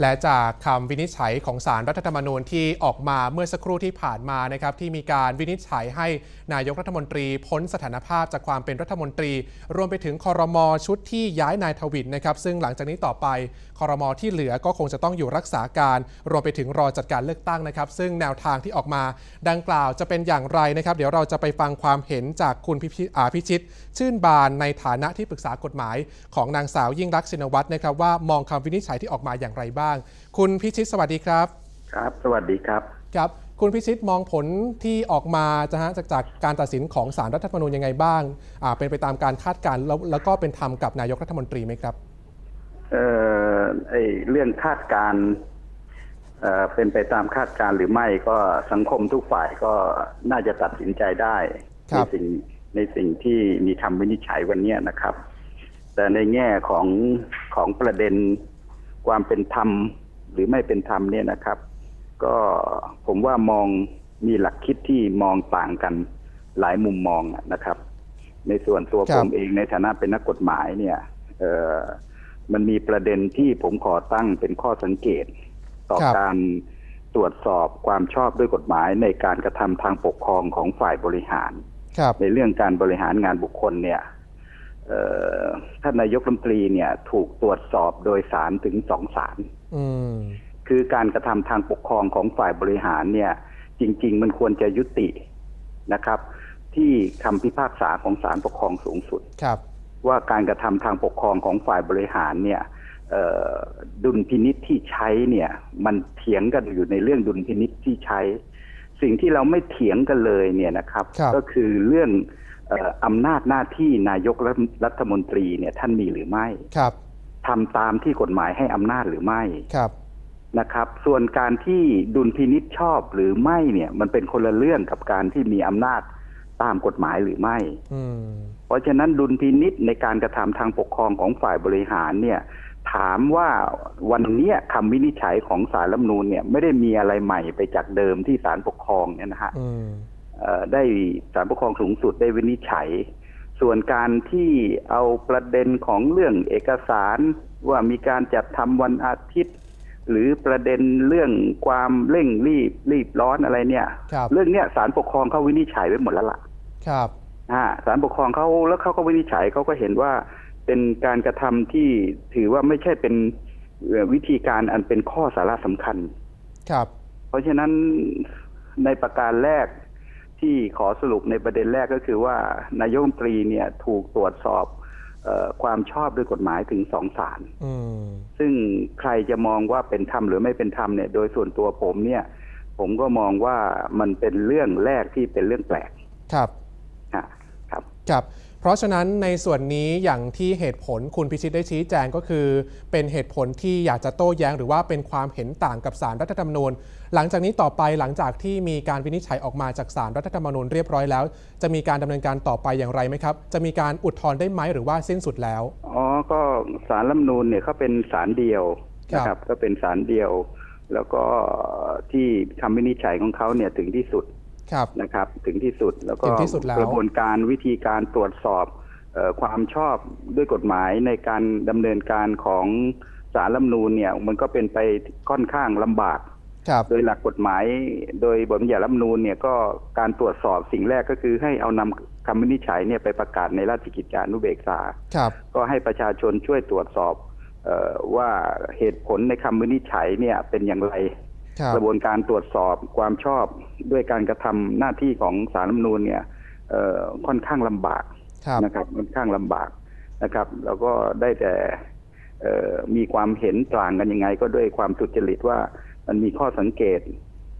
และจากคำวินิจฉัยของสารรัฐธรรมนูญที่ออกมาเมื่อสักครู่ที่ผ่านมานะครับที่มีการวินิจฉัยให้นายกรัฐมนตรีพ้นสถานภาพจากความเป็นรัฐมนตรี รวมไปถึงคอรมอชุดที่ย้ายนายทวินนะครับซึ่งหลังจากนี้ต่อไปคอรมอที่เหลือก็คงจะต้องอยู่รักษาการ รวมไปถึงรอจัดการเลือกตั้งนะครับ ซึ่งแนวทางที่ออกมาดังกล่าวจะเป็นอย่างไรนะครับ เดี๋ยวเราจะไปฟังความเห็นจากคุณพิพิชิต ชื่นบานในฐานะที่ปรึกษากฎหมาย ของนางสาวยิ่งรักษณ์ชินวัตรนะครับว่ามองคำวินิจฉัยที่ออกมาอย่างไรบ้างคุณพิชิตสวัสดีครับ ครับ สวัสดีครับ ครับ คุณพิชิตมองผลที่ออกมาจะฮะจากจากการตัดสินของสารรัฐธรรมนูญยังไงบ้างอ่าเป็นไปตามการคาดการณ์แล้วแล้วก็เป็นธรรมกับนายกรัฐมนตรีไหมครับ เอ่อไอเรื่องคาดการณ์เอ่อเป็นไปตามคาดการณ์หรือไม่ก็สังคมทุกฝ่ายก็น่าจะตัดสินใจได้ครัในบสิ่งในสิ่งที่มีคำวินิจฉัยวันเนี้ยนะครับ แต่ในแง่ของของประเด็น ความเป็นธรรมหรือไม่เป็นธรรมเนี่ยนะครับ ก็ผมว่ามองมีหลักคิดที่มองต่างกันหลายมุมมองอะนะครับ ในส่วนตัวครัผบ มเองในฐานะเป็นนักกฎหมายเนี่ยเอ่อมันมีประเด็นที่ผมขอตั้งเป็นข้อสังเกต ต่อครับ การตรวจสอบความชอบด้วยกฎหมายในการกระทำทางปกครองของฝ่ายบริหาร ครับ ในเรื่องการบริหารงานบุคคลเนี่ยเอ่อ ท่านนายกรัฐมนตรีเนี่ยถูกตรวจสอบโดยสารถึงสองศาลอืมคือการกระทำทางปกครองของฝ่ายบริหารเนี่ย จริง ๆ มันควรจะยุตินะครับ ที่คำพิพากษาของศาลปกครองสูงสุดครับ ว่าการกระทำทางปกครองของฝ่ายบริหารเนี่ยเอ่อดุลพินิษที่ใช้เนี่ย มันเถียงกันอยู่ในเรื่องดุลพินิษที่ใช้ สิ่งที่เราไม่เถียงกันเลยเนี่ยนะครับครับก็คือเรื่องเอ่ออำนาจหน้าที่นายกรัฐมนตรีเนี่ยท่านมีหรือไม่ครับทำตามที่กฎหมายให้อำนาจหรือไม่ครับนะครับ ส่วนการที่ดุลพินิษชอบหรือไม่เนี่ย มันเป็นคนละเรื่องกับการที่มีอำนาจตามกฎหมายหรือไม่อืมเพราะฉะนั้นดุลพินิษในการกระทำทางปกครองของฝ่ายบริหารเนี่ย ถามว่าวันเนี้ยคำวินิจฉัยของศาลรัฐธรรมนูญเนี่ยไม่ได้มีอะไรใหม่ไปจากเดิมที่ศาลปกครองเนี่ยนะฮะอืมเอ่อ ได้ศาลปกครองสูงสุดได้วินิจฉัย ส่วนการที่เอาประเด็นของเรื่องเอกสารว่ามีการจัดทำวันอาทิตย์ หรือประเด็นเรื่องความเร่งรีบรีบร้อนอะไรเนี่ยครับเรื่องเนี้ยศาลปกครองเขาวินิจฉัยไว้หมดแล้วล่ะ ครับอ่าศาลปกครองเขาแล้วเขาก็วินิจฉัยเขาก็เห็นว่าเป็นการกระทำที่ถือว่าไม่ใช่เป็นเอ่อวิธีการอันเป็นข้อสาระสำคัญ ครับ เพราะฉะนั้นในประการแรก ที่ขอสรุปในประเด็นแรกก็คือว่านายกรัฐมนตรีเนี่ยถูกตรวจสอบเออความชอบด้วยกฎหมายถึงสองศาลอืมซึ่งใครจะมองว่าเป็นธรรมหรือไม่เป็นธรรมเนี่ย โดยส่วนตัวผมเนี่ย ผมก็มองว่ามันเป็นเรื่องแรกที่เป็นเรื่องแปลก ครับฮะครับครับ เพราะฉะนั้นในส่วนนี้อย่างที่เหตุผลคุณพิชิตได้ชี้แจงก็คือ เป็นเหตุผลที่อยากจะโต้แย้ง หรือว่าเป็นความเห็นต่างกับสารรัฐธรรมนูญ หลังจากนี้ต่อไปหลังจากที่มีการวินิจฉัยออกมาจากสารรัฐธรรมนูญเรียบร้อยแล้ว จะมีการดำเนินการต่อไปอย่างไรไหมครับ จะมีการอุทธรณ์ได้ไหมหรือว่าสิ้นสุดแล้วอ๋อก็สารรัฐธรรมนูญเนี่ยเขาเป็นสารเดียวครับนะครับก็เป็นสารเดียว แล้วก็ที่คำวินิจฉัยของเขาเนี่ยถึงที่สุด ครับนะครับ ถึงที่สุดแล้วก็ถึงที่สุดแล้ว กระบวนการวิธีการตรวจสอบเออความชอบด้วยกฎหมายในการดำเนินการของสารรัฐธรรมนูญเนี่ยมันก็เป็นไปค่อนข้างลำบาก ครับ โดยหลักกฎหมาย โดยบทบัญญัติรัฐธรรมนูญเนี่ยก็การตรวจสอบสิ่งแรกก็คือให้เอานำคำวินิจฉัยเนี่ยไปประกาศในราชกิจจานุเบกษา ครับ ก็ให้ประชาชนช่วยตรวจสอบเออว่าเหตุผลในคำวินิจฉัยเนี่ยเป็นอย่างไรครับ กระบวนการตรวจสอบความชอบด้วยการกระทำหน้าที่ของสารรัฐธรรมนูญเนี่ยเอ่อค่อนข้างลำบากครับนะครับค่อนข้างลำบากนะครับแล้วก็ได้แต่เอ่อมีความเห็นต่างกันยังไง ก็ด้วยความสุจริตว่ามันมีข้อสังเกต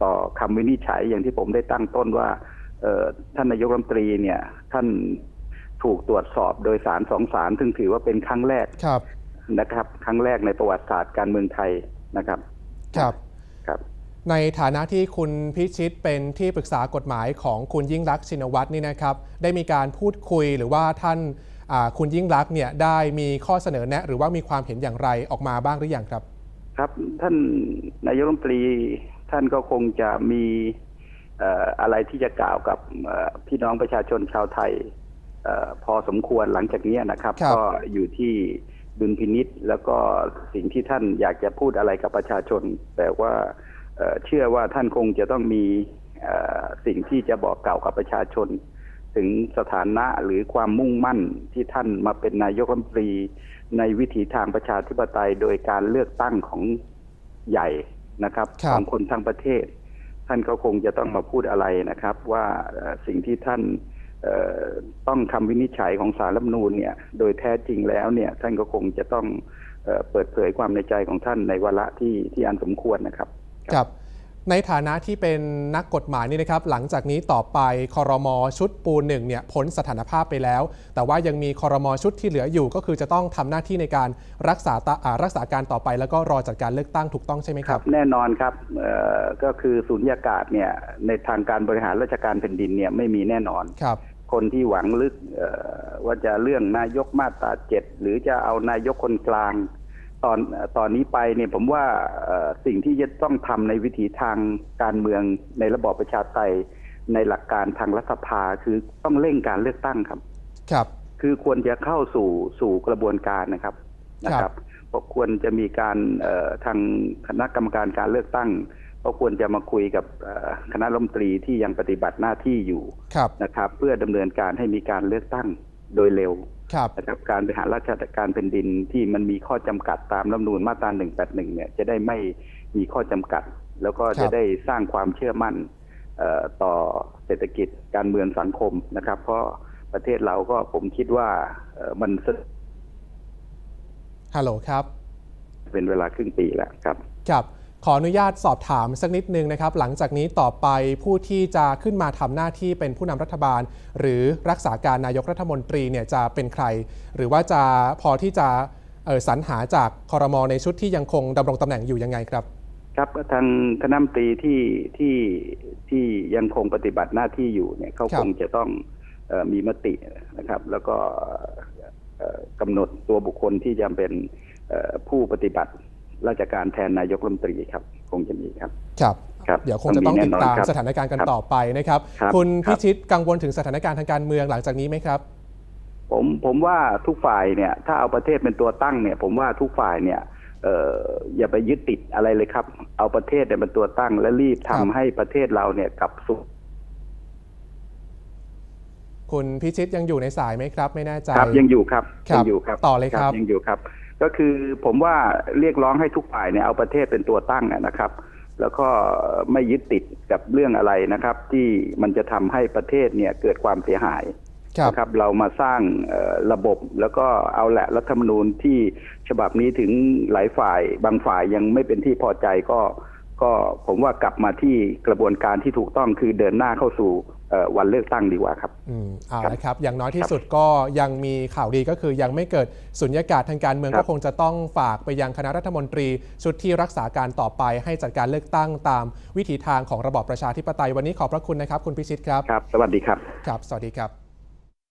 ต่อคำวินิจฉัยอย่างที่ผมได้ตั้งต้นว่าเอ่อท่านนายกรัฐมนตรีเนี่ยท่านถูกตรวจสอบโดยสารสองสารซึ่งถือว่าเป็นครั้งแรกครับนะครับ ครั้งแรกในประวัติศาสตร์การเมืองไทยนะครับ ครับครับ ในฐานะที่คุณพิชิตเป็นที่ปรึกษากฎหมายของคุณยิ่งรักษณ์ชินวัตรนี่นะครับ ได้มีการพูดคุยหรือว่าท่านอ่าคุณยิ่งรักษณ์เนี่ยได้มีข้อเสนอแนะ หรือว่ามีความเห็นอย่างไรออกมาบ้างหรือยังครับ ครับท่านนายกรัฐมนตรีท่านก็คงจะมีเอ่ออะไรที่จะกล่าวกับเอ่อพี่น้องประชาชนชาวไทยเออพอสมควรหลังจากเนี้ยนะครับครับก็อยู่ที่ดุลพินิษแล้วก็สิ่งที่ท่านอยากจะพูดอะไรกับประชาชน แต่ว่า เอ่อเชื่อว่าท่านคงจะต้องมีเอ่อสิ่งที่จะบอกกล่าวกับประชาชน ถึงสถานะหรือความมุ่งมั่นที่ท่านมาเป็นนายกรัฐมนตรี ในวิถีทางประชาธิปไตยโดยการเลือกตั้งของใหญ่นะครับครับของคนทั้งประเทศ ท่านก็คงจะต้องมาพูดอะไรนะครับ ว่าเอ่อสิ่งที่ท่านเอ่อต้องคำวินิจฉัยของสารรัฐธรรมนูญเนี่ย โดยแท้จริงแล้วเนี่ย ท่านก็คงจะต้องเอ่อเปิดเผยความในใจของท่านในวาระที่ที่อันสมควรนะครับ ครับในฐานะที่เป็นนักกฎหมายนี่นะครับ หลังจากนี้ต่อไปคอรมอชุดปูหนึ่งเนี่ยพ้นสถานภาพไปแล้ว แต่ว่ายังมีคอรมอชุดที่เหลืออยู่ ก็คือจะต้องทำหน้าที่ในการรักษาตาอ่ารักษาการต่อไป แล้วก็รอจัดการเลือกตั้งถูกต้องใช่ไหมครับ แน่นอนครับเอ่อก็คือสุญญากาศเนี่ยในทางการบริหารราชการแผ่นดินเนี่ยไม่มีแน่นอนครับ คนที่หวังลึกเอ่อว่าจะเรื่องนายกมาตราเจ็ดหรือจะเอานายกคนกลาง ตอนตอนนี้ไปเนี่ยผมว่าเอ่อสิ่งที่จะต้องทำในวิถีทางการเมืองในระบอบประชาธิปไตยในหลักการทางรัฐสภาคือต้องเร่งการเลือกตั้งครับ ครับ คือควรจะเข้าสู่สู่กระบวนการนะครับนะครับเพราะควรจะมีการเอ่อทางคณะกรรมการการเลือกตั้งก็ควรจะมาคุยกับเอ่อคณะรัฐมนตรีที่ยังปฏิบัติหน้าที่อยู่ครับนะครับ เพื่อดำเนินการให้มีการเลือกตั้งโดยเร็วครับนะครับการบริหารราชการแผ่นดินที่มันมีข้อจำกัดตามรัฐธรรมนูญมาตรา 181 เนี่ยจะได้ไม่มีข้อจำกัด แล้วก็ครัจะบได้สร้างความเชื่อมั่นเอ่อต่อเศรษฐกิจการเมืองสังคมนะครับ เพราะประเทศเราก็ผมคิดว่าเอ่อมันฮัลโหลครับ เป็นเวลาครึ่งปีแล้วครับครับ ขออนุญาตสอบถามสักนิดนึงนะครับ หลังจากนี้ต่อไปผู้ที่จะขึ้นมาทำหน้าที่เป็นผู้นำรัฐบาล หรือรักษาการนายกรัฐมนตรีเนี่ยจะเป็นใคร หรือว่าจะพอที่จะสรรหาจากคอรมอในชุดที่ยังคงดำรงตำแหน่งอยู่ยังไงครับ ครับท่างคณะรัฐมนตรีที่ที่ที่ยังคงปฏิบัติหน้าที่อยู่เนี่ยเขาคงจะต้องออมีมตินะครับ แล้วก็เอ่อกำหนดตัวบุคคลที่จะเป็นผู้ปฏิบัติ ราชการแทนนายกรัฐมนตรีครับ คงจะมีครับครับครับเดี๋ยวคงจะต้องติดตามแน่นอนครับสถานการณ์กันครับต่อไปนะครับครับคุณครัพิบชิตกังวลถึงสถานการณ์ทางการเมืองหลังจากนี้ไหมครับ ผมผมว่าทุกฝ่ายเนี่ย ถ้าเอาประเทศเป็นตัวตั้งเนี่ย ผมว่าทุกฝ่ายเนี่ยเอ่ออย่าไปยึดติดอะไรเลยครับ เอาประเทศเนี่ยเป็นตัวตั้ง และรีบทำครับให้ประเทศเราเนี่ยกลับสู่คุณพิชิตยังอยู่ในสายไหมครับ ไม่แน่ใจครับยังอยู่ครับครับยังอยู่ครับต่อเลยครับยังอยู่ครับ ก็คือผมว่าเรียกร้องให้ทุกฝ่ายเนี่ยเอาประเทศเป็นตัวตั้งอะนะครับ แล้วก็ไม่ยึดติดกับเรื่องอะไรนะครับ ที่มันจะทำให้ประเทศเนี่ยเกิดความเสียหายครับนะครับเรามาสร้างเอ่อระบบแล้วก็เอาแหละรัฐธรรมนูญที่ฉบับนี้ถึงหลายฝ่าย บางฝ่ายยังไม่เป็นที่พอใจก็ ก็ผมว่ากลับมาที่กระบวนการที่ถูกต้องคือเดินหน้าเข้าสู่เอ่อ วันเลือกตั้งดีกว่าครับอืมเอาครับละครับ อย่างน้อยที่สุดก็ยังมีข่าวดีก็คือยังไม่เกิดสุญญากาศทางการเมืองครับก็คงจะต้องฝากไปยังคณะรัฐมนตรี ชุดที่รักษาการต่อไปให้จัดการเลือกตั้งตามวิถีทางของระบอบประชาธิปไตยวันนี้ขอบพระคุณนะครับ คุณพิชิตครับครับ สวัสดีครับครับ สวัสดีครับ